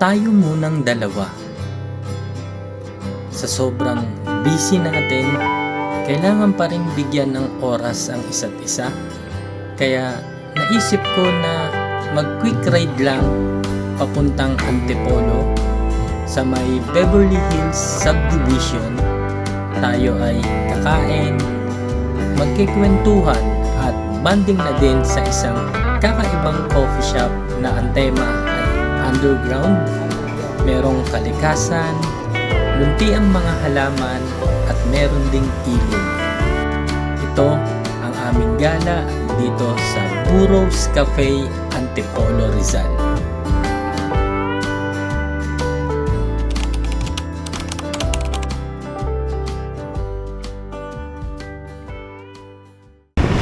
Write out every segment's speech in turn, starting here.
tayo munang dalawa. Sa sobrang busy natin, kailangan pa rin bigyan ng oras ang isa't isa. Kaya naisip ko na mag quick ride lang papuntang Antipolo sa may Beverly Hills Subdivision. Tayo ay kakain, magkikwentuhan at banding na din sa isang kakaibang coffee shop na ang tema underground. Merong kalikasan, munti ang mga halaman at meron ding ilog. Ito ang aming gala dito sa Burros Cafe Antipolo Rizal.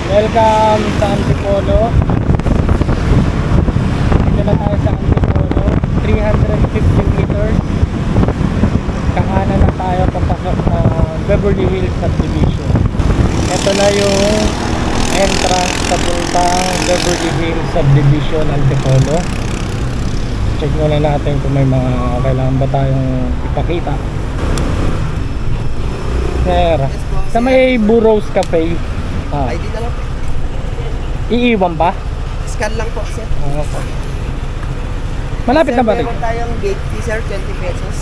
Welcome sa Antipolo. Dito na tayo sa Antipolo. 350 meters. Kahanan na tayo papasok sa Beverly Hills Subdivision. Ito na yung entrance sa puntang Beverly Hills Subdivision Antipolo. Check muna natin kung may mga kailangan ba tayong ipakita. Sir, sa may Burros Cafe. Ah, ID na lang po. iiwan ba? Scan lang po, sir. Oo po. Malapit na ba rin? Meron tayong gate fee, sir, 20 pesos.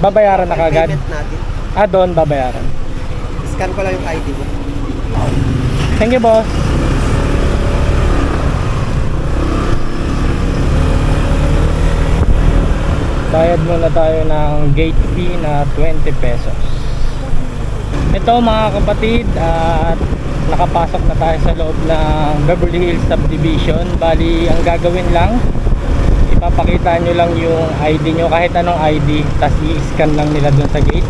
Babayaran na kagad? Payment natin. Ah, doon babayaran. Scan ko lang yung ID mo. Thank you, boss. Bayad muna tayo ng gate fee na 20 pesos. Ito mga kapatid, at nakapasok na tayo sa loob ng Beverly Hills Subdivision. Bali, ang gagawin lang, ipapakita nyo lang yung ID nyo, kahit anong ID, tapos i-scan lang nila dun sa gate.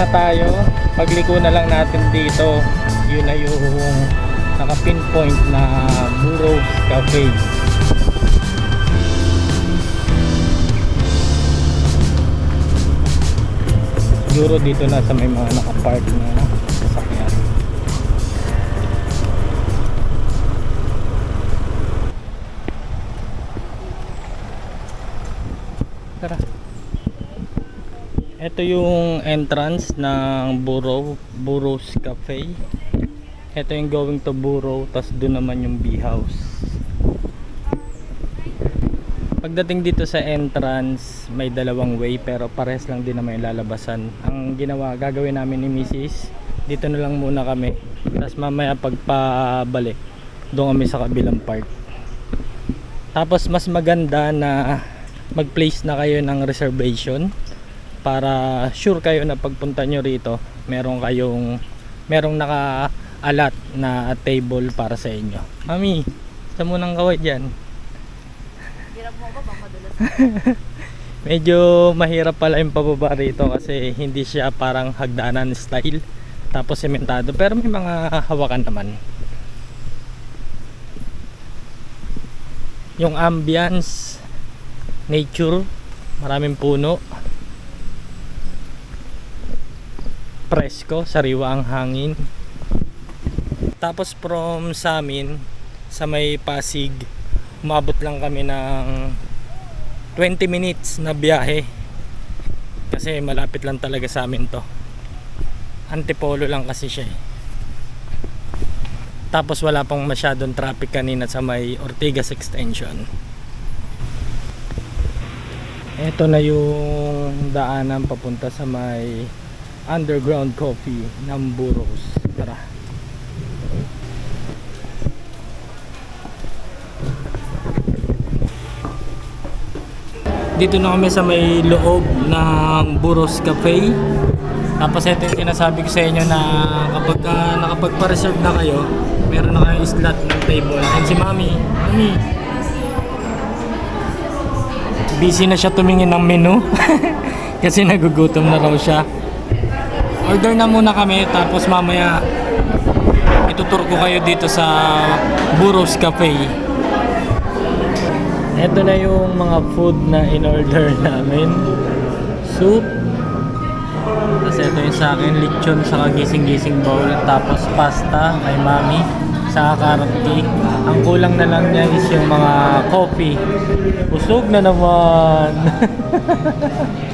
Na tayo. Pagliko na lang natin dito. Yun na yung naka pinpoint na Burros Cafe. Siguro dito na sa may mga nakapark na ito yung entrance ng Burro, Burros Cafe. Ito yung going to Burro, tas doon naman yung bee house. Pagdating dito sa entrance, may dalawang way pero pares lang din naman yung lalabasan. Ang ginawa, gagawin namin ni Mrs. Dito na lang muna kami. Tapos mamaya pagpabalik, doon kami sa kabilang part. Tapos mas maganda na mag-place na kayo ng reservation para sure kayo na pagpunta nyo rito meron kayong merong naka-alat na table para sa inyo. Mami sa munang kaway dyan? Hirap mo ba? Bang madulas? medyo mahirap pala yung pababa rito kasi hindi siya parang hagdanan style tapos sementado. Pero may mga hawakan naman. Yung ambience nature maraming puno presko, sariwa ang hangin. Tapos from sa amin, sa may Pasig, umabot lang kami ng 20 minutes na biyahe kasi malapit lang talaga sa amin to antipolo lang kasi siya eh. tapos wala pang masyadong traffic kanina sa may Ortigas extension ito na yung daanan papunta sa may underground coffee ng Burros. Tara. Dito na kami sa may loob ng Burros Cafe. Tapos ito yung sinasabi ko sa inyo na kapag uh, nakapagpa-reserve na kayo meron na kayong slot ng table. And si Mami Mami busy na siya tumingin ng menu kasi nagugutom na raw siya order na muna kami tapos mamaya itutur ko kayo dito sa Burros Cafe ito na yung mga food na in-order namin. Soup. Tapos ito yung sa akin, lechon sa gising-gising bowl. Tapos pasta kay mami sa carrot cake. Ang kulang na lang niya is yung mga coffee. Busog na naman.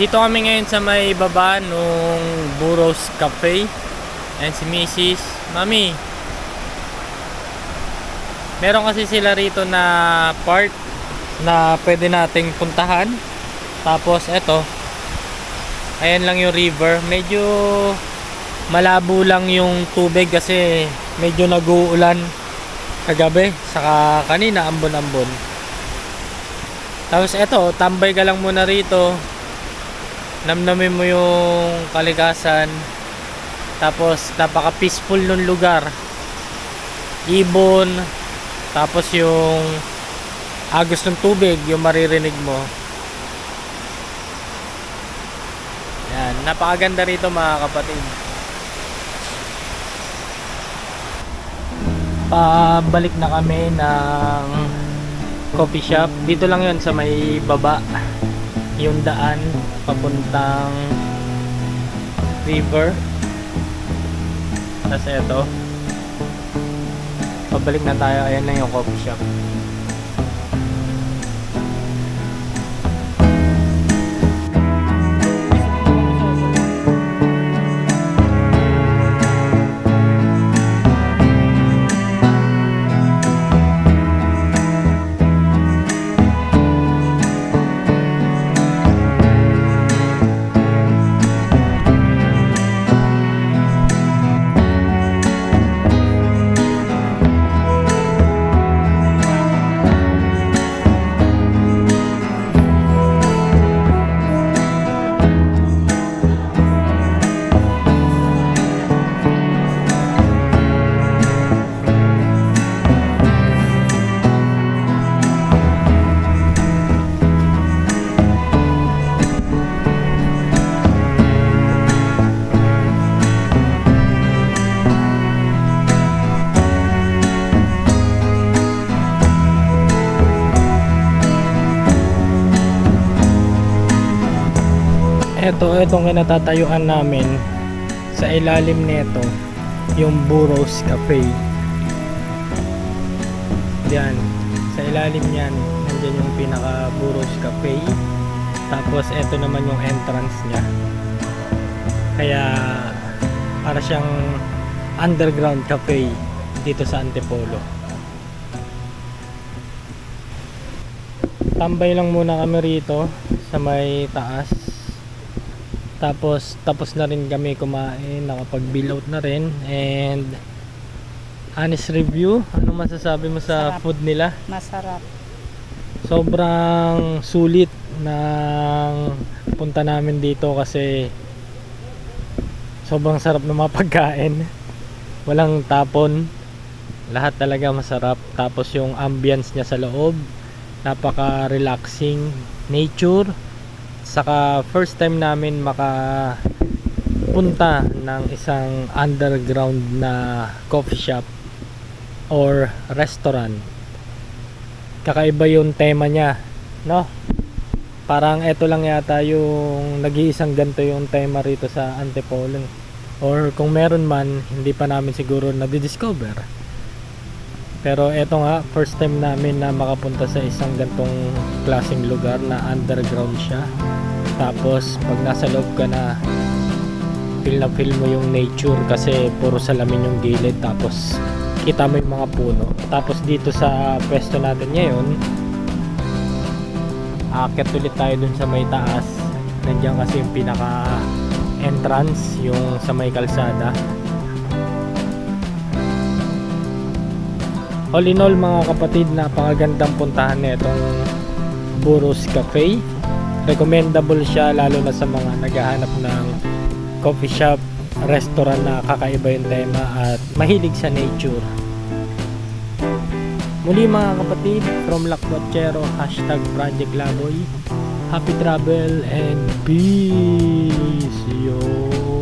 Dito kami ngayon sa may baba nung Burros Cafe. And si Mrs. Mami. Meron kasi sila rito na part na pwede nating puntahan. Tapos eto. Ayan lang yung river. Medyo malabo lang yung tubig kasi medyo nag-uulan kagabi. Saka kanina ambon-ambon. Tapos eto, tambay ka lang muna rito namnamin mo yung kalikasan tapos napaka peaceful nung lugar. Ibon. Tapos yung agos ng tubig yung maririnig mo. Yan. Napakaganda rito mga kapatid. Pabalik na kami ng coffee shop. Dito lang yon sa may baba yung daan papuntang river. Tapos eto. Pabalik na tayo. Ayan na yung coffee shop eto, etong kinatatayuan namin sa ilalim nito yung Burros Cafe. Yan. Sa ilalim yan, nandyan yung pinaka Burros Cafe. Tapos eto naman yung entrance niya. Kaya para siyang underground cafe dito sa Antipolo. Tambay lang muna kami rito sa may taas. Tapos tapos na rin kami kumain, nakapag-bill out na rin and honest review, ano masasabi mo sa Sarap. food nila? Masarap. sobrang sulit ng punta namin dito kasi sobrang sarap ng mga pagkain walang tapon lahat talaga masarap tapos yung ambience niya sa loob napaka relaxing nature saka first time namin maka punta ng isang underground na coffee shop or restaurant. Kakaiba yung tema niya no? Parang eto lang yata yung nag-iisang ganito yung tema rito sa Antipolo. Or kung meron man hindi pa namin siguro na-discover pero eto nga first time namin na makapunta sa isang gantong klaseng lugar na underground siya tapos pag nasa loob ka na feel na feel mo yung nature kasi puro salamin yung gilid. Tapos kita mo yung mga puno. Tapos dito sa pwesto natin ngayon aakyat ulit tayo dun sa may taas. Nandiyan kasi yung pinaka entrance yung sa may kalsada. All in all mga kapatid napakagandang puntahan na itong Burros Cafe recommendable siya lalo na sa mga naghahanap ng coffee shop restaurant na kakaiba yung tema at mahilig sa nature Muli mga kapatid, from Lakwatsero, hashtag Project Laboy. Happy travel and peace, yo!